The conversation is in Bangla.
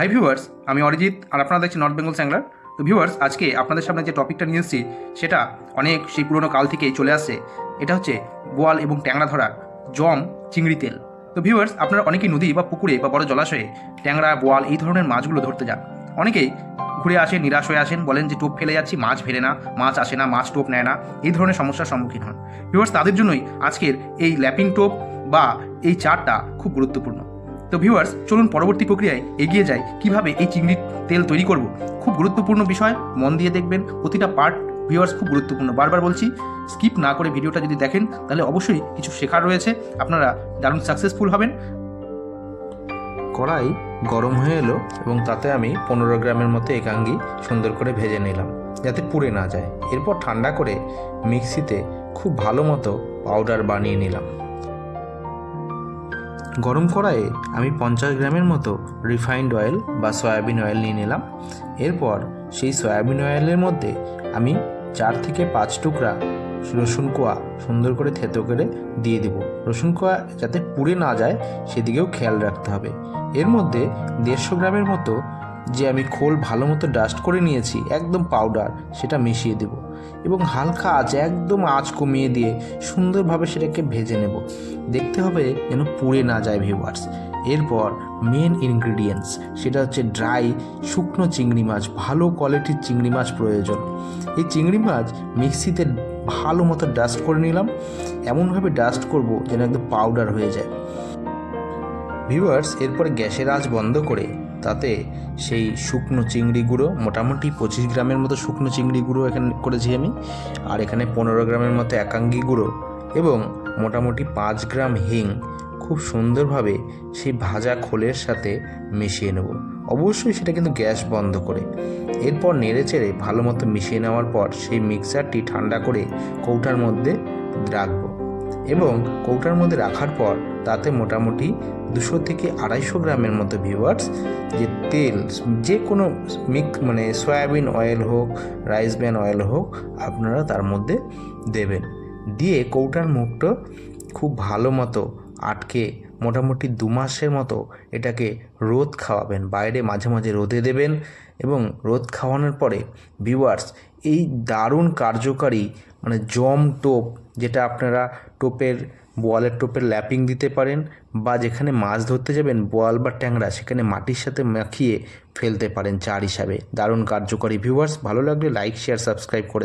হাই ভিউয়ার্স আমি অরিজিৎ আর আপনারা দেখছেন নর্থ বেঙ্গল স্যাংলার তো ভিউয়ার্স আজকে আপনাদের সামনে যে টপিকটা নিয়ে এসেছি, সেটা অনেক সেই পুরনো কাল থেকেই চলে আসছে। এটা হচ্ছে বোয়াল এবং ট্যাংরা ধরার জম, চিংড়ি তেল। তো ভিউয়ার্স আপনারা অনেকেই নদী বা পুকুরে বা বড় জলাশয়ে ট্যাংরা বোয়াল এই ধরনের মাছগুলো ধরতে যান। অনেকেই ঘুরে আসেন, নিরাশ হয়ে আসেন, বলেন যে টোপ ফেলে যাচ্ছি, মাছ ফেলে না, মাছ আসে না, মাছ টোপ নেয় না, এই ধরনের সমস্যার সম্মুখীন হন। ভিউয়ার্স তাদের জন্যই আজকের এই ল্যাপিং টোপ বা এই চারটা খুব গুরুত্বপূর্ণ। তো ভিউয়ার্স চলুন পরবর্তী প্রক্রিয়ায় এগিয়ে যাই। কীভাবে এই চিংড়ির তেল তৈরি করব? খুব গুরুত্বপূর্ণ বিষয়, মন দিয়ে দেখবেন। প্রতিটা পার্ট ভিউয়ার্স খুব গুরুত্বপূর্ণ। বারবার বলছি স্কিপ না করে ভিডিওটা যদি দেখেন, তাহলে অবশ্যই কিছু শেখার রয়েছে। আপনারা দারুণ সাকসেসফুল হবেন। কড়াই গরম হয়ে এলো এবং তাতে আমি পনেরো গ্রামের মতো একাঙ্গি সুন্দর করে ভেজে নিলাম, যাতে পুড়ে না যায়। এরপর ঠান্ডা করে মিক্সিতে খুব ভালো মতো পাউডার বানিয়ে নিলাম। গরম কড়াইয়ে আমি পঞ্চাশ গ্রামের মতো রিফাইন্ড অয়েল বা সয়াবিন অয়েল নিয়ে নিলাম। এরপর সেই সয়াবিন অয়েলের মধ্যে আমি চার থেকে পাঁচ টুকরা রসুন কোয়া সুন্দর করে থেতো করে দিয়ে দেব। রসুন কোয়া যাতে পুড়ে না যায়, সেদিকেও খেয়াল রাখতে হবে। এর মধ্যে দেড়শো গ্রামের মতো যে আমি খোল ভালো মতো ডাস্ট করে নিয়েছি, একদম পাউডার সেটা মিশিয়ে দেব এবং হালকা আঁচ, একদম আঁচ কমিয়ে দিয়ে সুন্দরভাবে সেটাকে ভেজে নেব। দেখতে হবে যেন পুড়ে না যায় ভিউয়ার্স এরপর মেন ইনগ্রিডিয়েন্টস সেটা হচ্ছে ড্রাই শুকনো চিংড়ি মাছ, ভালো কোয়ালিটির চিংড়ি মাছ প্রয়োজন। এই চিংড়ি মাছ মিক্সিতে ভালো মতো ডাস্ট করে নিলাম। এমনভাবে ডাস্ট করব যেন একদম পাউডার হয়ে যায়। ভিউয়ার্স এরপরে গ্যাসের আঁচ বন্ধ করে তাতে সেই শুকনো চিংড়ি গুঁড়ো, মোটামুটি পঁচিশ গ্রামের মতো শুকনো চিংড়ি গুঁড়ো এখানে করেছি আমি। আর এখানে পনেরো গ্রামের মতো একাঙ্গি গুঁড়ো এবং মোটামুটি পাঁচ গ্রাম হিং খুব সুন্দরভাবে সেই ভাজা খোলের সাথে মিশিয়ে নেব। অবশ্যই সেটা কিন্তু গ্যাস বন্ধ করে। এরপর নেড়ে চেড়ে ভালো মতো মিশিয়ে নেওয়ার পর সেই মিক্সারটি ঠান্ডা করে কৌটার মধ্যে রাখব। এবং কৌটার মধ্যে রাখার পর তাতে মোটামুটি দুশো থেকে আড়াইশো গ্রামের মতো ভিউয়ার্স যে তেল, যে কোনো মিক্স মানে সয়াবিন অয়েল হোক রাইস ব্যান অয়েল হোক, আপনারা তার মধ্যে দেবেন। দিয়ে কৌটার মুখটা খুব ভালো মতো আটকে মোটামুটি দু মাসের মতো এটাকে রোদ খাওয়াবেন। বাইরে মাঝে মাঝে রোদে দেবেন এবং রোদ খাওয়ানোর পরে ভিউয়ার্স এই দারুণ কার্যকারী মানে জম টোপ যেটা আপনারা টোপের বোয়ালের টোপের ল্যাপিং দিতে পারেন বা যেখানে মাছ ধরতে যাবেন বোয়াল বা ট্যাংরা, সেখানে মাটির সাথে মাখিয়ে ফেলতে পারেন চার হিসাবে। দারুণ কার্যকরী ভিউয়ার্স ভালো লাগলে লাইক শেয়ার সাবস্ক্রাইব করে